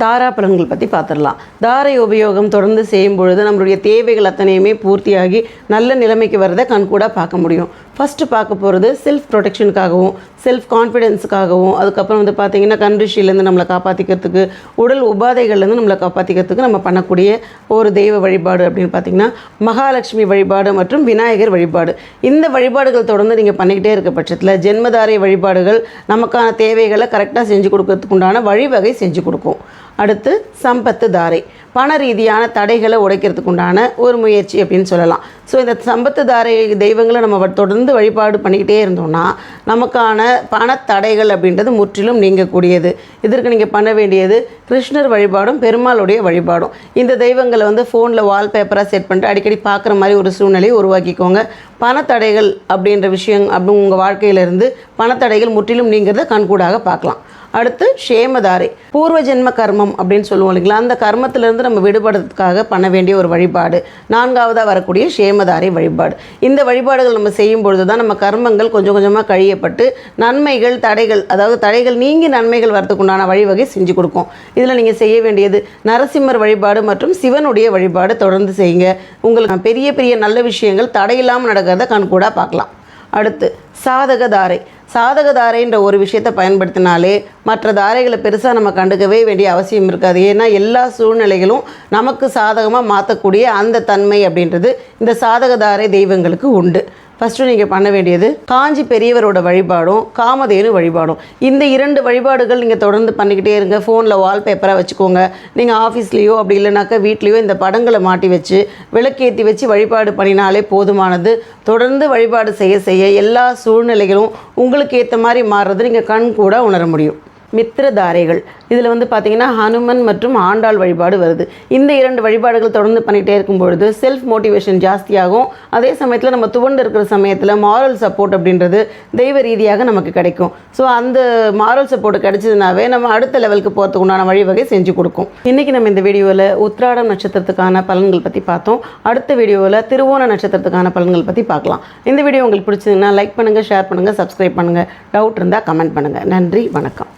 தாரா பலன்கள் பற்றி பார்த்துடலாம் தாரை உபயோகம் தொடர்ந்து செய்யும் பொழுது நம்மளுடைய தேவைகள் அத்தனையுமே பூர்த்தியாகி நல்ல நிலைமைக்கு வரதை கண்கூடாக பார்க்க முடியும். ஃபஸ்ட்டு பார்க்க போகிறது செல்ஃப் ப்ரொடெக்ஷனுக்காகவும் செல்ஃப் கான்ஃபிடென்ஸுக்காகவும் அதுக்கப்புறம் வந்து பார்த்திங்கன்னா கண்ட்ரிஷிலேருந்து நம்மளை காப்பாற்றிக்கிறதுக்கு உடல் உபாதைகள்லேருந்து நம்மளை காப்பாற்றிக்கிறதுக்கு நம்ம பண்ணக்கூடிய ஒரு தெய்வ வழிபாடு அப்படின்னு பார்த்திங்கன்னா மகாலட்சுமி வழிபாடு மற்றும் விநாயகர் வழிபாடு. இந்த வழிபாடுகள் தொடர்ந்து நீங்கள் பண்ணிக்கிட்டே இருக்க பட்சத்தில் ஜென்மதாரை வழிபாடுகள் நமக்கான தேவைகளை கரெக்டாக செஞ்சு கொடுக்கறதுக்கு உண்டான வழிவகை செஞ்சு கொடுக்கும். அடுத்து சம்பத்து தாரை. பண ரீதியான தடைகளை உடைக்கிறதுக்கு உண்டான ஒரு முயற்சி அப்படின்னு சொல்லலாம். ஸோ இந்த சம்பத்து தாரை தெய்வங்களை நம்ம தொடர்ந்து வழிபாடு பண்ணிக்கிட்டே இருந்தோம்னா நமக்கான பண தடைகள் அப்படின்றது முற்றிலும் நீங்கக்கூடியது. இதற்கு நீங்கள் பண்ண வேண்டியது கிருஷ்ணர் வழிபாடும் பெருமாளுடைய வழிபாடும். இந்த தெய்வங்களை வந்து ஃபோனில் வால்பேப்பராக செட் பண்ணிட்டு அடிக்கடி பார்க்குற மாதிரி ஒரு சூழ்நிலையை உருவாக்கிக்கோங்க. பணத்தடைகள் அப்படின்ற விஷயம் அப்படி உங்கள் வாழ்க்கையிலிருந்து பணத்தடைகள் முற்றிலும் நீங்கிறத கண்கூடாக பார்க்கலாம். அடுத்து ஷேமதாரை பூர்வ ஜென்ம கர்மம் அப்படின்னு சொல்லுவோம் இல்லைங்களா? அந்த கர்மத்திலிருந்து நம்ம விடுபடுறதுக்காக பண்ண வேண்டிய ஒரு வழிபாடு. நான்காவதாக வரக்கூடிய ஷேமதாரை வழிபாடு. இந்த வழிபாடுகள் நம்ம செய்யும் பொழுது தான் நம்ம கர்மங்கள் கொஞ்சம் கொஞ்சமாக கழியப்பட்டு நன்மைகள் தடைகள் அதாவது தடைகள் நீங்கி நன்மைகள் வரதுக்கு உண்டான வழிவகை செஞ்சு கொடுக்கும். இதில் நீங்கள் செய்ய வேண்டியது நரசிம்மர் வழிபாடு மற்றும் சிவனுடைய வழிபாடு தொடர்ந்து செய்யுங்க. உங்களுக்கு பெரிய பெரிய நல்ல விஷயங்கள் தடையில்லாமல் நடக்கிறத கண்கூடாக பார்க்கலாம். அடுத்து சாதக தாரை. சாதக தாரைன்ற ஒரு விஷயத்தை பயன்படுத்தினாலே மற்ற தாரைகளை பெருசாக நம்ம கண்டுக்கவே வேண்டிய அவசியம் இருக்காது. ஏன்னா எல்லா சூழ்நிலைகளும் நமக்கு சாதகமாக மாற்றக்கூடிய அந்த தன்மை அப்படின்றது இந்த சாதக தாரை தெய்வங்களுக்கு உண்டு. ஃபஸ்ட்டு நீங்கள் பண்ண வேண்டியது காஞ்சி பெரியவரோட வழிபாடும் காமதேனு வழிபாடும். இந்த இரண்டு வழிபாடுகள் நீங்கள் தொடர்ந்து பண்ணிக்கிட்டே இருங்க. ஃபோனில் வால்பேப்பராக வச்சுக்கோங்க. நீங்கள் ஆஃபீஸ்லேயோ அப்படி இல்லைனாக்கா வீட்லேயோ இந்த படங்களை மாட்டி வச்சு விளக்கேற்றி வச்சு வழிபாடு பண்ணினாலே போதுமானது. தொடர்ந்து வழிபாடு செய்ய செய்ய எல்லா சூழ்நிலைகளும் உங்களுக்கு ஏற்ற மாதிரி மாறுறது நீங்கள் கண் கூட உணர முடியும். மித்திரதாரைகள். இதில் வந்து பார்த்திங்கன்னா ஹனுமன் மற்றும் ஆண்டாள் வழிபாடு வருது. இந்த இரண்டு வழிபாடுகள் தொடர்ந்து பண்ணிகிட்டே இருக்கும் பொழுது செல்ஃப் மோட்டிவேஷன் ஜாஸ்தியாகும். அதே சமயத்தில் நம்ம துவண்டு இருக்கிற சமயத்தில் மாரல் சப்போர்ட் அப்படின்றது தெய்வ ரீதியாக நமக்கு கிடைக்கும். ஸோ அந்த மாரல் சப்போர்ட் கிடைச்சதுனாவே நம்ம அடுத்த லெவலுக்கு போகிறதுக்கு உண்டான வழிவகை செஞ்சு கொடுக்கும். இன்றைக்கி நம்ம இந்த வீடியோவில் உத்ராடம் நட்சத்திரத்துக்கான பலன்கள் பற்றி பார்த்தோம். அடுத்த வீடியோவில் திருவோண நட்சத்திரத்துக்கான பலன்கள் பற்றி பார்க்கலாம். இந்த வீடியோ உங்களுக்கு பிடிச்சதுன்னா லைக் பண்ணுங்கள் ஷேர் பண்ணுங்கள் சப்ஸ்கிரைப் பண்ணுங்கள் டவுட் இருந்தால் கமெண்ட் பண்ணுங்கள் நன்றி வணக்கம்.